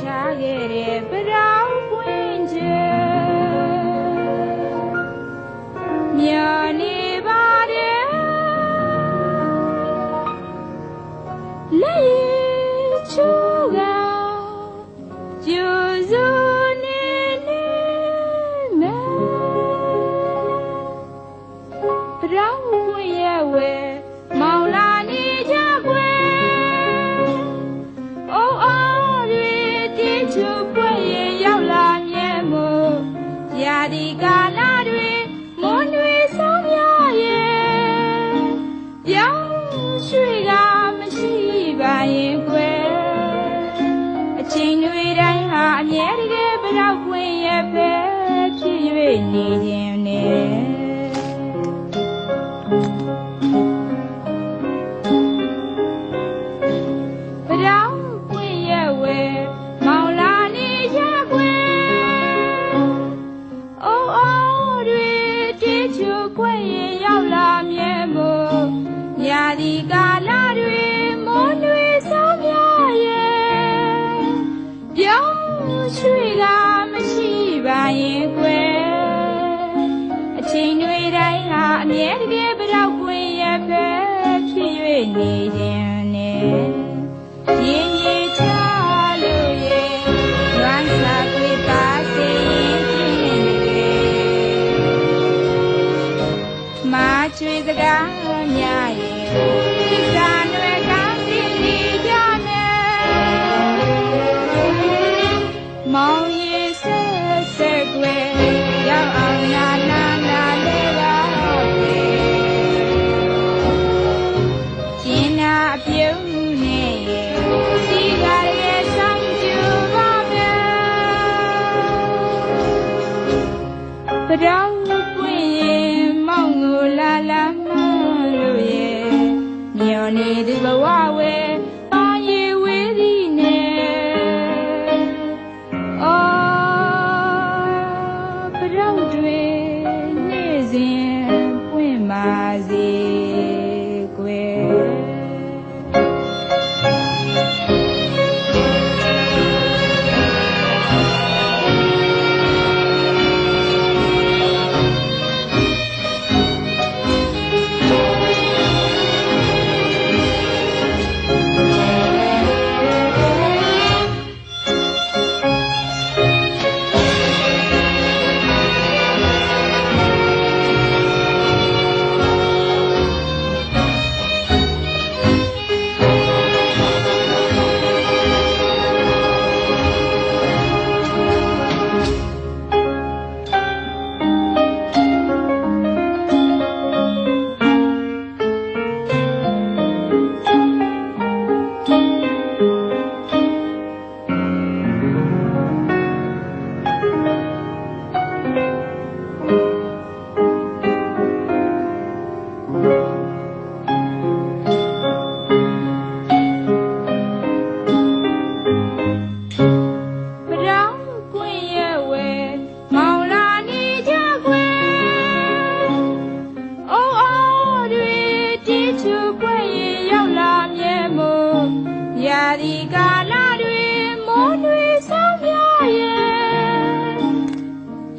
tragere però quinge mia nevade lei ciuga chiuso nelle me però quiewe ဒီကာလတွေမွန်တွေဆောင်ရရဲ့ပြောင်းရွှေကမရှိပါရင်ကွယ်အချိန်တွေတိုင်းဟာအမြဲတက ချူခွင့်ရင်ရောက်လာမြဲမို့ညာဒီကာလတွေမွန်တွေဆောင်မြရဲ့ပြောင်းရွှေကမရှိပါရင်ကွယ်အချိန်တွေတိုင်းဟာအမြဲတကယ်ပြောက်ခွင့်ရပဲဖြစ်၍နေခြင်းနဲ့ရင် စကား ဝဝဲပါရီဝေးသည်နဲ့အော်ပတောင်းတွေနေ့စဉ်ပွင့်ပါစေ ဒီကာလတွေမိုးတွေဆောင်ပြရဲ့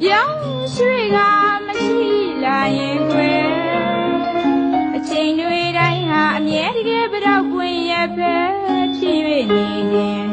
ပြောင်းရွှေကမရှိလာရင်ကွယ်အချိန်တွေတိုင်းဟာအမြဲတကယ်ပြောက်ကွင်းရဲ့ပဲဖြစ်၍နေခြင်း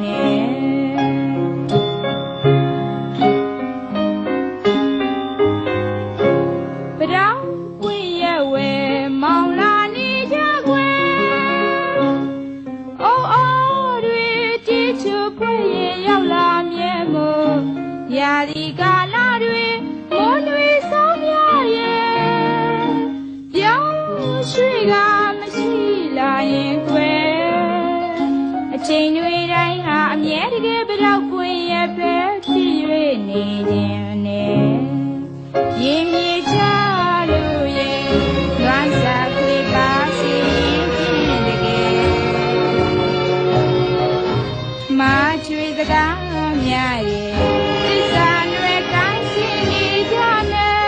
ချိန်တွေတိုင်းဟာအမြဲတကယ်ပြောက်ပွင့်ရဲ့ပဲဖြစ်၍နေခြင်းနဲ့ရင်မြေချလို့ရဲ့လွမ်းစာခွေပါစီဖြင့်တကယ်မာချွေစကားများရဲ့သစ္စာနွယ်ကိုင်းစီနေကြနဲ့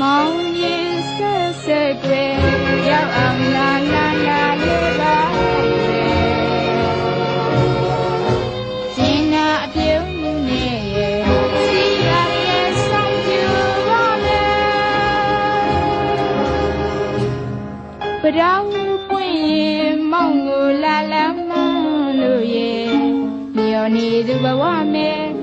မောင်ရင်ဆက်ဆက်ကွယ်ရောက်အောင်လာလာလာ တောင်းပွင့်ရင်မောင်ကိုလာလမ်းမလို့ရဲ့မျောနေသူဘဝမဲ့